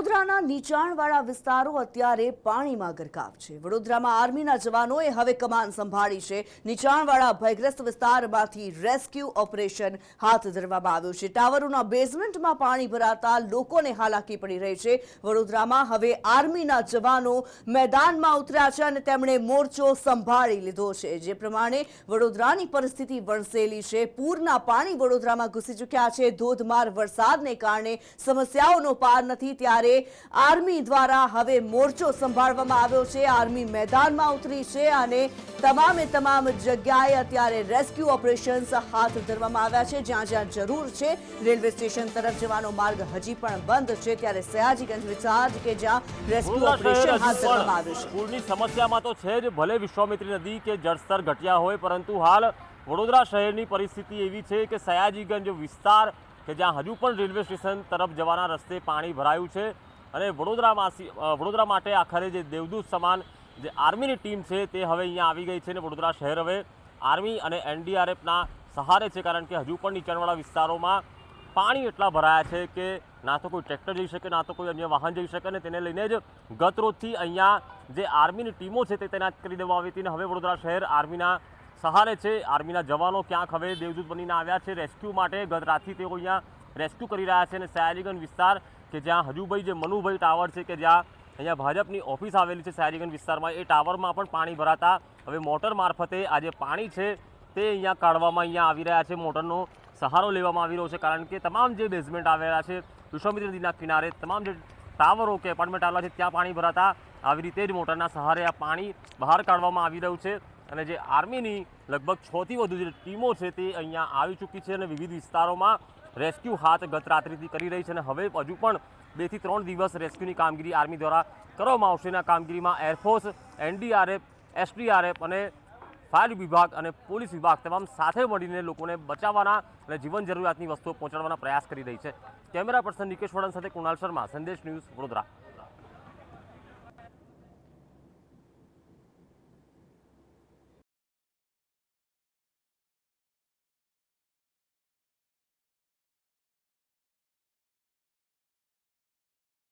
oldu વડોદરાના નીચાણવાળા વિસ્તારો અત્યારે પાણીમાં ગરકાવ છે. વડોદરામાં આર્મીના જવાનોએ હવે કમાન સંભાળી છે. નીચાણવાળા ભયગ્રસ્ત વિસ્તારમાંથી રેસ્ક્યુ ઓપરેશન હાથ ધરવામાં આવ્યું છે. ટાવરોના બેઝમેન્ટમાં પાણી ભરાતા લોકોને હાલાકી પડી રહી છે. વડોદરામાં હવે આર્મીના જવાનો મેદાનમાં ઉતર્યા છે અને તેમણે મોરચો સંભાળી લીધો છે. જે પ્રમાણે વડોદરાની પરિસ્થિતિ વણસેલી છે. પૂરના પાણી વડોદરામાં ઘૂસી ચૂક્યા છે. ધોધમાર વરસાદને કારણે સમસ્યાઓનો પાર નથી. ત્યારે આર્મી દ્વારા હવે મોરચો સંભાળવામાં આવ્યો છે. આર્મી મેદાનમાં ઉતરી છે અને તમામે તમામ જગ્યાએ અત્યારે રેસ્ક્યુ ઓપરેશન્સ હાથ ધરવામાં આવ્યા છે. જ્યાં જ્યાં જરૂર છે રેલવે સ્ટેશન તરફ જવાનો માર્ગ હજી પણ બંધ છે. ત્યારે સયાજીગંજ વિસ્તાર કે જ્યાં રેસ્ક્યુ ઓપરેશન હાથ ધરવામાં આવ્યું છે. પૂરની સમસ્યામાં તો છે જ. ભલે વિશ્વામિત્રી નદી કે જળસ્તર ઘટ્યા હોય પરંતુ હાલ વડોદરા શહેરની પરિસ્થિતિ એવી છે કે સયાજીગંજ વિસ્તાર કે જ્યાં હજુ પણ રેલવે સ્ટેશન તરફ જવાના રસ્તે પાણી ભરાયું છે. અને વડોદરામાં વડોદરા માટે આખરે જે દેવદૂત સમાન જે આર્મીની ટીમ છે તે હવે અહીંયા આવી ગઈ છે અને વડોદરા શહેર હવે આર્મી અને એનડીઆરએફના સહારે છે કારણ કે હજુ પણ નીચાણવાળા વિસ્તારોમાં પાણી એટલા ભરાયા છે કે ના તો કોઈ ટ્રેક્ટર જઈ શકે, ના તો કોઈ અન્ય વાહન જઈ શકે અને તેને લઈને જ ગત રોજથી અહીંયા જે આર્મીની ટીમો છે તે તૈનાત કરી દેવામાં આવી હતી અને હવે વડોદરા શહેર આર્મીના સહારે છે. આર્મીના જવાનો ક્યાંક હવે દેવદૂત બનીને આવ્યા છે રેસ્ક્યુ માટે. ગત રાતથી તેઓ અહીંયા રેસ્ક્યુ કરી રહ્યા છે અને સયાલીગંજ વિસ્તાર કે જ્યાં હજુભાઈ જે મનુભાઈ ટાવર છે કે જ્યાં અહીંયા ભાજપની ઓફિસ આવેલી છે સયાજીગંજ વિસ્તારમાં, એ ટાવરમાં પણ પાણી ભરાતા હવે મોટર મારફતે આ જે પાણી છે તે અહીંયા કાઢવામાં અહીંયા આવી રહ્યા છે. મોટરનો સહારો લેવામાં આવી રહ્યો છે કારણ કે તમામ જે બેઝમેન્ટ આવેલા છે, વિશ્વામિત્રી નદીના કિનારે તમામ જે ટાવરો કે એપાર્ટમેન્ટ આવેલા છે, ત્યાં પાણી ભરાતા આવી રીતે જ મોટરના સહારે આ પાણી બહાર કાઢવામાં આવી રહ્યું છે અને જે આર્મીની લગભગ છથી વધુ જે ટીમો છે તે અહીંયા આવી ચૂકી છે અને વિવિધ વિસ્તારોમાં રેસ્ક્યુ હાથ ગત રાત્રિથી કરી રહી છે અને હવે હજુ પણ બેથી ત્રણ દિવસ રેસ્ક્યુની કામગીરી આર્મી દ્વારા કરવામાં આવશે. અને કામગીરીમાં એરફોર્સ, એનડીઆરએફ, એસડીઆરએફ અને ફાયર વિભાગ અને પોલીસ વિભાગ તમામ સાથે મળીને લોકોને બચાવવાના અને જીવન જરૂરિયાતની વસ્તુઓ પહોંચાડવાના પ્રયાસ કરી રહી છે. કેમેરા પર્સન નિકેશ વડન સાથે કુણાલ શર્મા, સંદેશ ન્યૂઝ વડોદરા.